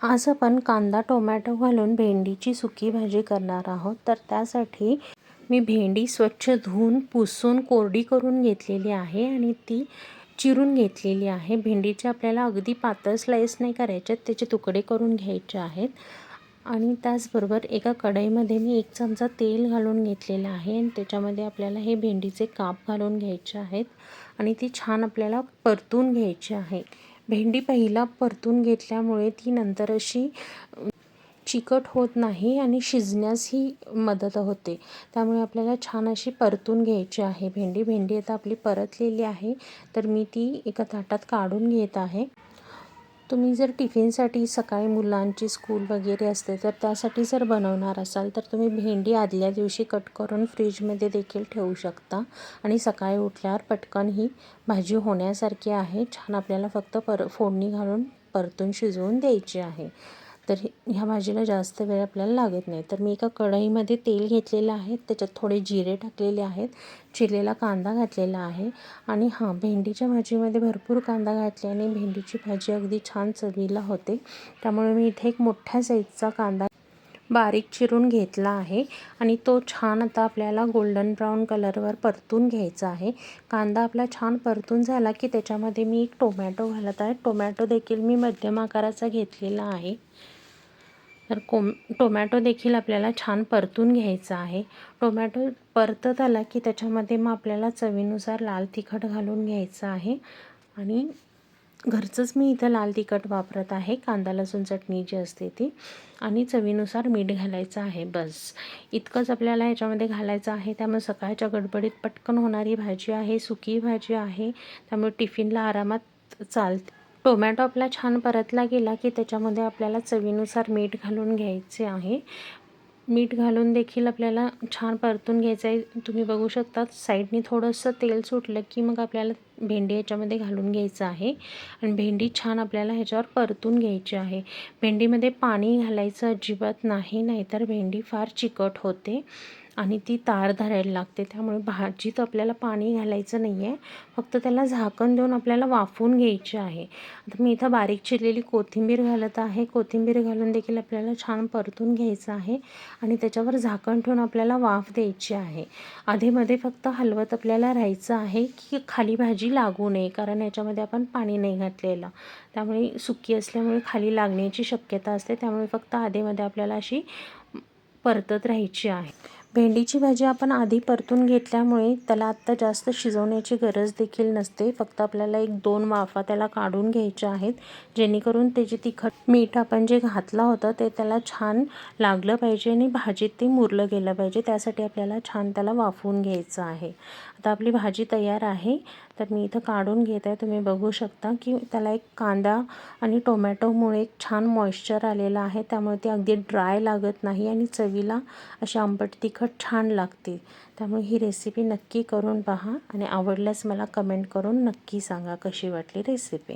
आज आपण कांदा टोमॅटो घालून भेंडीची सुकी भाजी करणार आहोत. तर त्यासाठी मी भेंडी स्वच्छ धुवून पुसून कोरडी करून घेतलेली आहे आणि ती चिरून घेतलेली आहे. भेंडीचे आपल्याला अगदी पातळ स्लाईस नाही करायचे त्याचे तुकडे करून घ्यायचे आहेत. आणि त्याचबरोबर एका कढईमध्ये मी एक चमचा तेल घालून घेतलेलं आहे आणि त्याच्यामध्ये आपल्याला हे भेंडीचे काप घालून घ्यायचे आहेत. आणि ती छान आपल्याला परतून घ्यायची आहे. भेंडी पहिला परतून घेतल्यामुळे ती नंतर अशी चिकट होत नाही आणि शिजण्यासही मदत होते. त्यामुळे आपल्याला छान अशी परतून घ्यायची आहे. भेंडी भेंडी आता आपली परतलेली आहे. तर मी ती एका ताटात काढून घेत आहे. तुम्ही जर टिफिनसाठी सकाळी मुलांची स्कूल वगैरे असते तर त्यासाठी जर बनवणार असाल तर तुम्ही भेंडी आदल्या दिवशी कट करून फ्रीजमध्ये देखील ठेवू शकता. आणि सकाळी उठल्यावर पटकन ही भाजी होण्यासारखी आहे. छान आपल्याला फक्त पर फोडणी घालून परतून शिजवून द्यायची आहे. तर ह्या भाजीला जास्त वेळ आपल्याला लागत नाही. तर मी एका कढईमध्ये तेल घेतलेलं आहे. त्याच्यात थोडे जिरे टाकलेले आहेत. चिरलेला कांदा घातलेला आहे. आणि हां भेंडीच्या भाजीमध्ये भरपूर कांदा घातल्याने भेंडीची भाजी अगदी छान चवीला होते. त्यामुळे मी इथे एक मोठ्या साईजचा कांदा बारीक चिरून घेतला आहे. आणि तो छान आता आपल्याला गोल्डन ब्राऊन कलरवर परतून घ्यायचा आहे. कांदा आपला छान परतून झाला की त्याच्यामध्ये मी एक टोमॅटो घालत आहे. टोमॅटो देखील मी मध्यम आकाराचा घेतलेला आहे. तर कोम टोमॅटो देखील आपल्याला छान परतून घ्यायचा आहे. टोमॅटो परतत आला की त्याच्यामध्ये मग आपल्याला चवीनुसार लाल तिखट घालून घ्यायचं आहे. आणि घरचंच मी इथं लाल तिखट वापरत आहे. कांदा लसूण चटणी जी असते ती. आणि चवीनुसार मीठ घालायचं आहे बस. इतकंच आपल्याला ह्याच्यामध्ये घालायचं आहे. त्यामुळे सकाळच्या गडबडीत पटकन होणारी भाजी आहे सुकी भाजी आहे. त्यामुळे टिफिनला आरामात चालते. टोमॅटो आपला छान परतला गेला की त्याच्यामध्ये आपल्याला चवीनुसार मीठ घालून घ्यायचे आहे. मीठ घालून देखील आपल्याला छान परतून घ्यायचं आहे तुम्ही बघू शकता साईडनी थोडंसं तेल सुटलं की मग आपल्याला भेंडी ह्याच्यामध्ये घालून घ्यायचं आहे. आणि भेंडी छान आपल्याला ह्याच्यावर परतून घ्यायची आहे. भेंडीमध्ये पाणी घालायचं अजिबात नाही नाहीतर भेंडी फार चिकट होते. आणि ती तार धरायला लागते. त्यामुळे भाजीत आपल्याला पाणी घालायचं नाही आहे फक्त त्याला झाकण देऊन आपल्याला वाफवून घ्यायचे आहे. आता मी इथं बारीक चिरलेली कोथिंबीर घालत आहे. कोथिंबीर घालून देखील आपल्याला छान परतून घ्यायचं आहे आणि त्याच्यावर झाकण ठेवून आपल्याला वाफ द्यायची आहे. आधीमध्ये फक्त हलवत आपल्याला राहायचं आहे की खाली भाजी लागू नये कारण याच्यामध्ये आपण पाणी नाही घातलेलं. त्यामुळे सुकी असल्यामुळे खाली लागण्याची शक्यता असते. त्यामुळे फक्त आधीमध्ये आपल्याला अशी परतत राहायची आहे. भेंडीची भाजी आपण आधी परतून घेतल्यामुळे त्याला आत्ता जास्त शिजवण्याची गरज देखील नसते. फक्त आपल्याला एक दोन वाफा त्याला काढून घ्यायच्या आहेत. जेणेकरून त्याची तिखट मीठ आपण जे घातलं होतं ते त्याला छान लागलं पाहिजे आणि भाजीत ते मुरलं गेलं पाहिजे. त्यासाठी आपल्याला छान त्याला वाफवून घ्यायचं आहे. आता आपली भाजी तयार आहे. तर मी इथं काढून घेत आहे. तुम्ही बघू शकता की त्याला एक कांदा आणि टोमॅटोमुळे एक छान मॉइश्चर आलेलं आहे. त्यामुळे ते अगदी ड्राय लागत नाही आणि चवीला अशी आंबट तिखट छान लागते. त्यामुळे ही रेसिपी नक्की करून पहा आणि आवडल्यास मला कमेंट करून नक्की सांगा कशी वाटली रेसिपी